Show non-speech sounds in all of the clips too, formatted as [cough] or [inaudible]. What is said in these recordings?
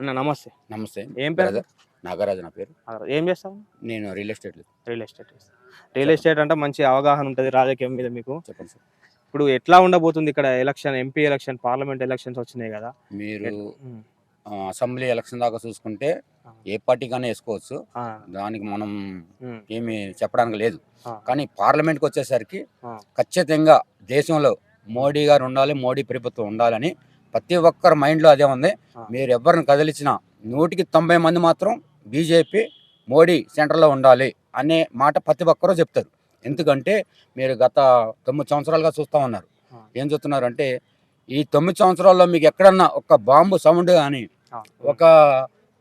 అన్న నమస్తే. నమస్తే. ఏం పేరు? నాగరాజు నా పేరు. ఏం చేస్తావు? నేను real estate real estate real estate అంటే మంచి అవగాహన ఉంటుంది రాజకీయం మీద మీకు. చెప్పండి సార్. ఇప్పుడు ఎట్లా ఉండబోతుంది ఇక్కడ election MP election parliament elections వచ్చినాయి కదా? మీరు అసెంబ్లీ ఎలక్షన్ దాకా చూసుకుంటే. ఏ పార్టీకైనా వేసుకోవచ్చు. దానికి మనం ఏమి చెప్పడానికి లేదు. కానీ పార్లమెంట్కి వచ్చేసరికి. ఖచ్చితంగా దేశంలో మోడీ గారు ఉండాలి మోడీ ప్రభుత్వం ఉండాలని ప్రతి ఒక్కరి మైండ్లో అదే ఉంది. మీరు ఎవరిని కదిలించినా నూటికి తొంభై మంది మాత్రం బీజేపీ మోడీ సెంటర్లో ఉండాలి అనే మాట ప్రతి ఒక్కరూ చెప్తారు. ఎందుకంటే మీరు గత తొమ్మిది సంవత్సరాలుగా చూస్తూ ఉన్నారు. ఏం చూస్తున్నారు అంటే ఈ తొమ్మిది సంవత్సరాల్లో మీకు ఎక్కడన్నా ఒక బాంబు సౌండ్ కానీ ఒక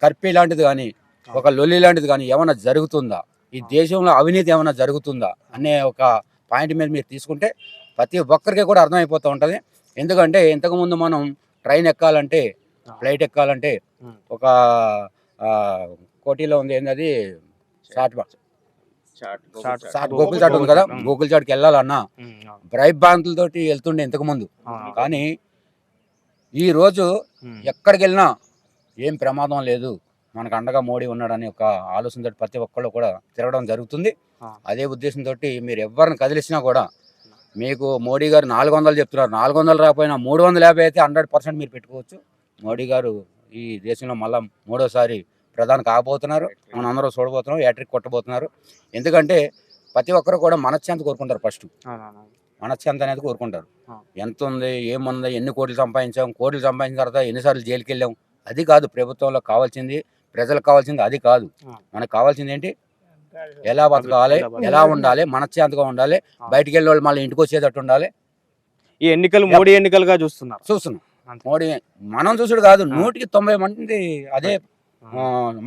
కర్పీ లాంటిది కానీ ఒక లొల్లి లాంటిది కానీ ఏమైనా జరుగుతుందా? ఈ దేశంలో అవినీతి ఏమైనా జరుగుతుందా? అనే ఒక పాయింట్ మీద మీరు తీసుకుంటే ప్రతి ఒక్కరికి కూడా అర్థమైపోతూ ఉంటుంది. ఎందుకంటే ఇంతకుముందు మనం ట్రైన్ ఎక్కాలంటే. ఫ్లైట్ ఎక్కాలంటే. ఒక కోటిలో ఉంది ఏంది అది షార్ట్ షార్ట్ గోకుల్ చాట్. ఉంది కదా? గోకుల్ చాట్కి వెళ్ళాలన్నా బ్రైబ్ బాంతులతోటి వెళ్తుండే ఇంతకుముందు అవును, కానీ ఈ రోజు ఎక్కడికి వెళ్ళినా ఏం ప్రమాదం లేదు. మనకు అండగా మోడీ ఉన్నాడని ఒక ఆలోచనతో ప్రతి ఒక్కళ్ళు కూడా తిరగడం జరుగుతుంది. అదే ఉద్దేశంతో మీరు ఎవరిని కదిలిసినా కూడా మీకు మోడీ గారు నాలుగు వందలు చెప్తున్నారు. నాలుగు వందలు రాకపోయినా మూడు వందల యాభై అయితే హండ్రెడ్ పర్సెంట్ మీరు పెట్టుకోవచ్చు. మోడీ గారు ఈ దేశంలో మళ్ళా మూడోసారి ప్రధాని కాబోతున్నారు. మనం అందరూ చూడబోతున్నాం యాట్రిక్ కొట్టబోతున్నారు. ఎందుకంటే ప్రతి ఒక్కరు కూడా మనశ్శాంతి కోరుకుంటారు ఫస్ట్. మనశ్శాంతి అనేది కోరుకుంటారు. ఎంత ఉంది ఏముంది ఎన్ని కోట్లు సంపాదించాం కోట్లు సంపాదించిన తర్వాత ఎన్నిసార్లు జైలుకి వెళ్ళాం అది కాదు ప్రభుత్వంలో కావాల్సింది ప్రజలకు కావాల్సింది అది కాదు. మనకు కావాల్సింది ఏంటి? ఎలా బతకాలి ఎలా ఉండాలి మనశ్శాంతిగా ఉండాలి. బయటికి వెళ్ళే వాళ్ళు మళ్ళీ ఇంటికి వచ్చేటట్టు ఉండాలి. ఈ ఎన్నికలు మోడీ ఎన్నికలుగా చూస్తున్నారు. చూస్తున్నాం. మోడీ మనం చూసుడు కాదు. నూటికి తొంభై మంది అదే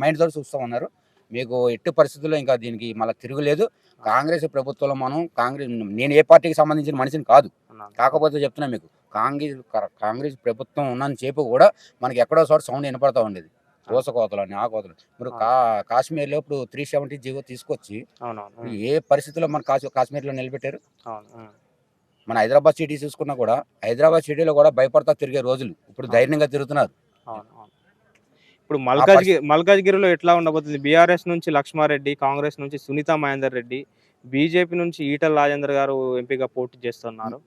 మైండ్ తోటి చూస్తూ ఉన్నారు. మీకు ఎట్టి పరిస్థితుల్లో ఇంకా దీనికి మళ్ళీ తిరుగులేదు. కాంగ్రెస్ ప్రభుత్వంలో మనం కాంగ్రెస్ నేను ఏ పార్టీకి సంబంధించిన మనిషిని కాదు. కాకపోతే చెప్తున్నా మీకు కాంగ్రెస్ కాంగ్రెస్ ప్రభుత్వం ఉన్నంత సేపు కూడా మనకి ఎక్కడో చోట సౌండ్ వినపడతా ఉండేది. కోతలని ఆ కోతలు ఇప్పుడు కా కాశ్మీర్లో ఇప్పుడు త్రీ సెవెంటీ జీవో తీసుకొచ్చి ఏ పరిస్థితుల్లో మన కాశీ కాశ్మీర్లో నిలబెట్టారు? మన హైదరాబాద్ సిటీ చూసుకున్నా కూడా హైదరాబాద్ సిటీలో కూడా భయపడతా తిరిగే రోజులు. ఇప్పుడు ధైర్యంగా తిరుగుతున్నారు. అవును, అవును. ఇప్పుడు మల్కాజ్గిరి మల్కాజ్గిరిలో ఎట్లా ఉండబోతుంది? బీఆర్ఎస్ నుంచి లక్ష్మారెడ్డి కాంగ్రెస్ నుంచి సునీత మహేందర్ రెడ్డి బీజేపీ నుంచి ఈటల రాజేందర్ గారు ఎంపీగా పోటీ చేస్తున్నారు.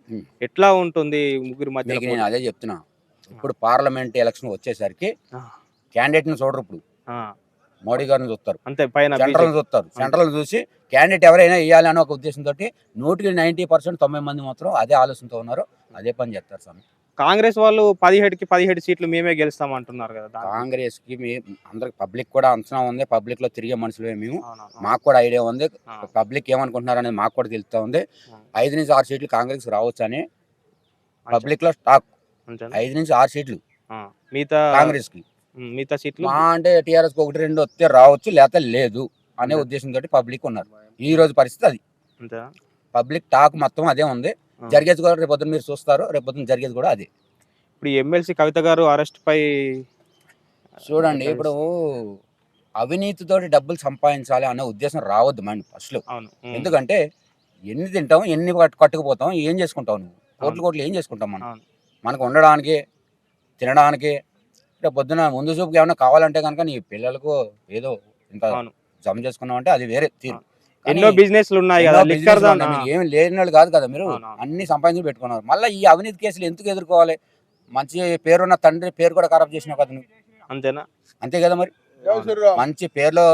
ఎట్లా ఉంటుంది ముగ్గురు మధ్య అదే చెప్తున్నా. ఇప్పుడు పార్లమెంట్ ఎలక్షన్ వచ్చేసరికి ఆ. క్యాండిడేట్ని చూడరు ఇప్పుడు మోడీ గారిని చూస్తారు అంతే పైన సెంట్రల్. చూస్తారు సెంట్రల్ చూసి క్యాండిడేట్ ఎవరైనా వేయాలి అనే ఒక ఉద్దేశంతో నూటికి నైన్టీ పర్సెంట్ తొంభై మంది మాత్రం అదే ఆలోచనతో ఉన్నారు అదే పని చేస్తారు స్వామి కాంగ్రెస్ వాళ్ళు పదిహేడుకి పదిహేడు సీట్లు మేమే గెలుస్తాం అంటున్నారు కదా దానికి. కాంగ్రెస్కి మీ అందరికి పబ్లిక్ కూడా అంచనా ఉంది పబ్లిక్లో తిరిగే మనుషులే మేము. మాకు కూడా ఐడియా ఉంది పబ్లిక్ ఏమనుకుంటున్నారు అనేది మాకు కూడా తెలుస్తా ఉంది. ఐదు నుంచి ఆరు సీట్లు కాంగ్రెస్ రావచ్చు అని. పబ్లిక్లో టాక్ అంతేనా? ఐదు నుంచి ఆరు సీట్లు మిగతా కాంగ్రెస్కి మిగతా సీట్లు మా అంటే టీఆర్ఎస్ ఒకటి రెండు వస్తే రావచ్చు లేకపోతే లేదు అనే. ఉద్దేశంతో పబ్లిక్ ఉన్నారు ఈ రోజు పరిస్థితి అది? పబ్లిక్ టాక్ మొత్తం అదే ఉంది. జరిగేది కూడా రేపు మీరు చూస్తారు రేపు పొద్దున్న జరిగేది కూడా అదే ఇప్పుడు ఎమ్మెల్సీ కవిత గారు అరెస్ట్ పై చూడండి ఇప్పుడు అవినీతితోటి డబ్బులు సంపాదించాలి అనే ఉద్దేశం రావద్దు మైండ్ ఫస్ట్లో ఎందుకంటే ఎన్ని తింటాం ఎన్ని కట్టు- కట్టుకుపోతాం ఏం చేసుకుంటావు నువ్వు కోట్లు. కోట్లు ఏం చేసుకుంటాం మనం. మనకు ఉండడానికి తినడానికి పొద్దున ముందు చూపుకి ఏమైనా కావాలంటే కనుక నీ పిల్లలకు ఏదో ఇంత. జమ చేసుకున్నావు అంటే అది వేరే తీరు. ఎన్నో బిజినెస్లు ఉన్నాయి కదా లిక్కర్ ఏమి లేని వాళ్ళు కాదు కదా మీరు. అన్ని సంపాదించి పెట్టుకున్నారు. మళ్ళీ ఈ అవినీతి కేసులు ఎందుకు ఎదుర్కోవాలి? మంచి పేరున్న తండ్రి పేరు కూడా ఖరాబ్ చేసినావు కదా నువ్వు అంతేనా? అంతే కదా మరి. మంచి పేరులో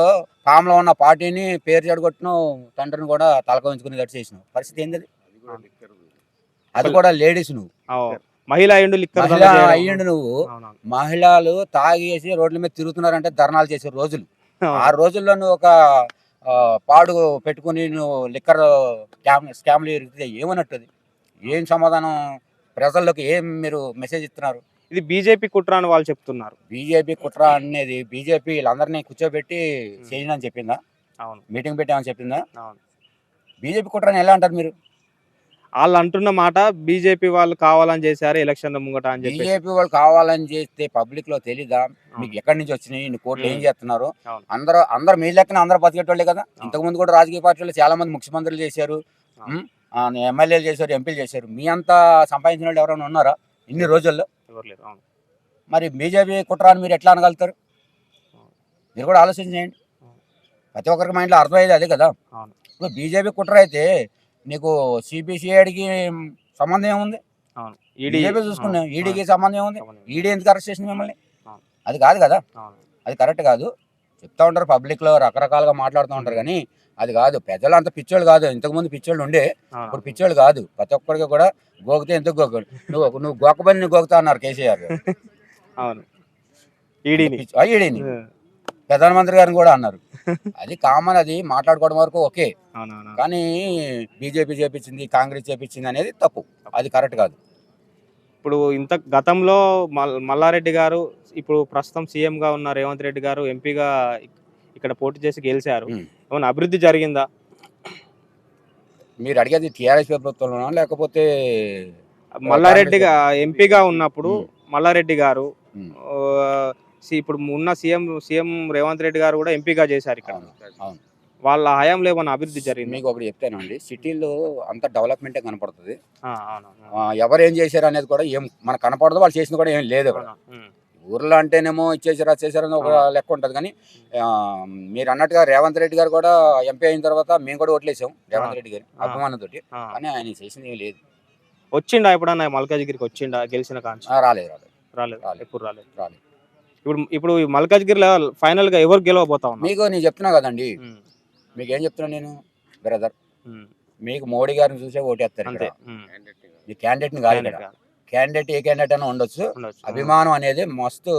ఫామ్లో ఉన్న పార్టీని పేరు చెడగొట్టిన తండ్రిని కూడా తలకొంచుకుని గట్టి చేసినావు. పరిస్థితి ఏంది అది? అది కూడా లేడీస్ నువ్వు. మహిళ అయ్యుండు లిక్కర్ చేయడం. అయ్యిండు నువ్వు. మహిళలు తాగేసి రోడ్ల మీద తిరుగుతున్నారంటే ధర్నాలు చేసే రోజులు. ఆ రోజుల్లో నువ్వు ఒక పాడు పెట్టుకుని నువ్వు లిక్కర్ స్కామ్ స్కామ్లు ఎరిగితే ఏమన్నట్టు అది ఏం సమాధానం? ప్రజల్లోకి ఏం మీరు మెసేజ్ ఇస్తున్నారు? ఇది బీజేపీ కుట్ర అని వాళ్ళు చెప్తున్నారు. బీజేపీ కుట్ర అనేది బీజేపీ వీళ్ళందరినీ కూర్చోబెట్టి చేయని అని చెప్పిందా? అవును. మీటింగ్ పెట్టామని చెప్పిందా? అవును. బీజేపీ కుట్రని ఎలా అంటారు మీరు? వాళ్ళు అంటున్న మాట బీజేపీ వాళ్ళు కావాలని చేశారు ఎలక్షన్ ముంగట అని చెప్పి బీజేపీ వాళ్ళు కావాలని చేస్తే పబ్లిక్లో తెలీదా? మీకు ఎక్కడి నుంచి వచ్చినాయి? ఇన్ని కోట్లు ఏం. చేస్తున్నారు. అందరూ అందరు మీ లెక్కన అందరూ బతికేటోళ్ళే కదా? ఇంతకు ముందు కూడా రాజకీయ పార్టీలు చాలా మంది ముఖ్యమంత్రులు చేశారు. ఎమ్మెల్యేలు చేశారు ఎంపీలు చేశారు. మీ అంతా సంపాదించిన వాళ్ళు ఎవరైనా ఉన్నారా ఇన్ని రోజుల్లో? మరి బీజేపీ కుట్ర అని మీరు ఎట్లా అనగలుగుతారు? మీరు కూడా ఆలోచన చేయండి ప్రతి ఒక్కరికి మైండ్లో అర్థమయ్యేది అదే కదా? ఇప్పుడు బీజేపీ కుట్ర అయితే నీకు సిబిసిఐడికి సంబంధం ఏముంది? అవును. ఈడీ బీజేపీ చూసుకున్నాం ఈడీకి సంబంధం ఏముంది. ఈడీ ఎందుకు అరెస్ట్ చేసింది మిమ్మల్ని. అది కాదు కదా? అది కరెక్ట్ కాదు. చెప్తా ఉంటారు పబ్లిక్లో రకరకాలుగా మాట్లాడుతూ ఉంటారు కానీ అది కాదు. పెద్దలు అంత పిచ్చోళ్ళు కాదు. ఇంతకుముందు పిచ్చోళ్ళు ఉండే. ఇప్పుడు పిచ్చోళ్ళు కాదు. ప్రతి ఒక్కరికి కూడా గోకితే ఎందుకు గోకడు? నువ్వు నువ్వు గోకబని నువ్వు గోకుతా అన్నారు కేసీఆర్. [laughs] అవును. ఈడీని ఆ, ఈడీని ప్రధానమంత్రి గారిని కూడా అన్నారు. [laughs] అది కామన్ అది మాట్లాడుకోవడం వరకు ఓకే. కానీ బీజేపీ చేపించింది కాంగ్రెస్ చేపించింది అనేది తప్పు. అది కరెక్ట్ కాదు. ఇప్పుడు ఇంత గతంలో మల్ మల్లారెడ్డి గారు ఇప్పుడు ప్రస్తుతం సీఎం గా ఉన్న రేవంత్ రెడ్డి గారు ఎంపీగా ఇక్కడ పోటీ చేసి గెలిచారు. ఏమైనా అభివృద్ధి జరిగిందా? మీరు అడిగేది టీఆర్ఎస్ ప్రభుత్వంలోనా లేకపోతే మల్లారెడ్డి గా ఎంపీగా ఉన్నప్పుడు. మల్లారెడ్డి గారు ఇప్పుడు ఉన్న సీఎం సీఎం రేవంత్ రెడ్డి గారు కూడా ఎంపీగా చేశారు ఇక్కడ. అవును వాళ్ళ హయాంలో ఏమైనా అభివృద్ధి జరిగింది? మీకు ఒకటి చెప్తానండి. సిటీలో అంత డెవలప్మెంటే కనపడుతుంది. ఎవరు ఏం చేశారు అనేది కూడా ఏం మనకు కనపడదు వాళ్ళు చేసింది కూడా ఏం లేదు ఊర్లో అంటేనేమో ఇచ్చేసారు అని ఒక లెక్క ఉంటుంది. కానీ మీరు అన్నట్టుగా రేవంత్ రెడ్డి గారు కూడా ఎంపీ అయిన తర్వాత మేము కూడా ఓట్లేసాం రేవంత్ రెడ్డి గారి. అభిమానంతో కానీ ఆయన చేసింది ఏం లేదు. వచ్చిండా ఎప్పుడన్నా మల్కాజ్గిరికి వచ్చిండా గెలిచిన కాంచి? రాలేదు రాలేదు. రాలేదు రాలేదు. ఎప్పుడు రాలేదు? రాలేదు. ఇప్పుడు ఇప్పుడు ఈ మల్కాజ్గిరిలో ఫైనల్గా ఎవరు గెలవబోతా ఉన్నారు? మీకు నేను చెప్తున్నా కదండి. మీకు ఏం చెప్తున్నా నేను? బ్రదర్ మీకు మోడీ గారిని చూసే ఓటేస్తారు అంతే. మీ క్యాండిడేట్ ఇక్కడ. కాదు. క్యాండిడేట్ ఏ క్యాండిడేట్ అయినా ఉండొచ్చు. అభిమానం అనేది మస్తు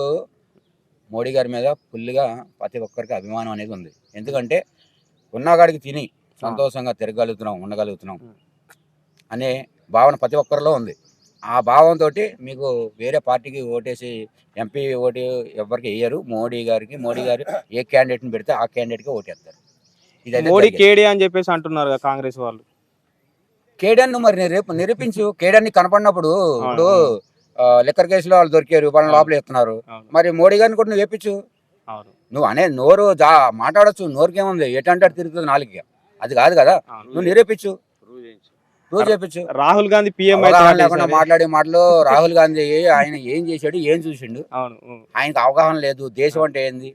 మోడీ గారి మీద ఫుల్గా ప్రతి ఒక్కరికి అభిమానం అనేది ఉంది. ఎందుకంటే ఉన్నగాడికి తిని సంతోషంగా తిరగలుగుతున్నాం ఉండగలుగుతున్నాం. అనే భావన ప్రతి ఒక్కరిలో ఉంది. ఆ భావంతో మీకు వేరే పార్టీకి ఓటేసి ఎంపీ ఓటు ఎవరికి వేయరు. మోడీ గారికి మోడీ గారు ఏ క్యాండిడేట్ని పెడితే ఆ క్యాండిడేట్కి ఓటేస్తారు. ఇదైతే మోడీ. కేడీ అని చెప్పేసి అంటున్నారు కాంగ్రెస్ వాళ్ళు. కేడాన్ని మరి నిరూప నిరూపించు. కేడాన్ని కనపడినప్పుడు ఇప్పుడు లిక్కర్ కేసులో వాళ్ళు దొరికారు వాళ్ళని. లోపల అవును. మరి మోడీ గారిని కూడా నువ్వు వేపించు. నువ్వు అనే నోరు జా మాట్లాడచ్చు నోరుకేముంది? ఎటంటే అటు తిరుగుతుంది నాలుగుకి అది కాదు కదా. నువ్వు నిరూపించు. చేపించు రాహుల్ గాంధీ పిఎం లేకుండా మాట్లాడే మాటలు రాహుల్ గాంధీ ఆయన ఏం చేశాడు ఏం చూసిండు? అవును ఆయనకు అవగాహన లేదు. దేశం అంటే ఏంది?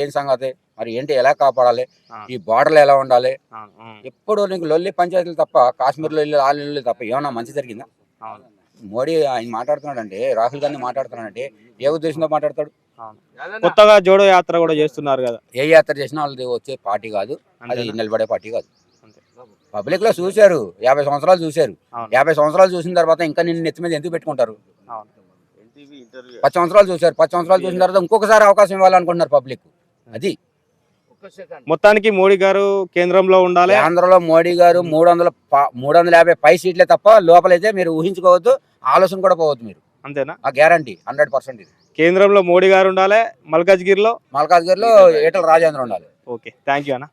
ఏం సంగతి? మరి ఏంటి? ఎలా కాపాడాలి? ఈ బార్డర్లు ఎలా ఉండాలి? ఎప్పుడు నీకు లొల్లి పంచాయతీలు తప్ప కాశ్మీర్లో వెళ్ళి వాళ్ళ ఇల్లు తప్ప ఏమన్నా మంచి జరిగిందా? మోడీ ఆయన మాట్లాడుతున్నాడంటే రాహుల్ గాంధీ మాట్లాడుతున్నాడంటే ఏ ఉద్దేశంతో మాట్లాడతాడు? కొత్తగా జోడో యాత్ర కూడా చేస్తున్నారు కదా. ఏ యాత్ర చేసినా వాళ్ళది వచ్చే పార్టీ కాదు. అది? నిలబడే పార్టీ కాదు. పబ్లిక్లో చూశారు. యాభై సంవత్సరాలు చూశారు. యాభై సంవత్సరాలు చూసిన తర్వాత ఇంకా నిన్ను నెత్తి మీద ఎందుకు పెట్టుకుంటారు? అవును. పది సంవత్సరాలు చూశారు. పది సంవత్సరాలు చూసిన తర్వాత ఇంకొకసారి అవకాశం ఇవ్వాలనుకుంటున్నారు పబ్లిక్. అది. మొత్తానికి మోడీ గారు కేంద్రంలో ఉండాలి. ఆంధ్రలో మోడీ గారు మూడు వందల ప- మూడు వందల యాభై పై సీట్లే తప్ప లోపలైతే మీరు ఊహించుకోవద్దు ఆలోచన కూడా పోవద్దు మీరు. అంతేనా? ఆ గ్యారంటీ హండ్రెడ్ పర్సెంట్ ఇది. కేంద్రంలో మోడీ గారు ఉండాలి. మల్కాజ్గిరిలో మల్కాజ్గిరిలో ఏటల రాజేంద్ర ఉండాలి. ఓకే. థ్యాంక్ యూ అన్న.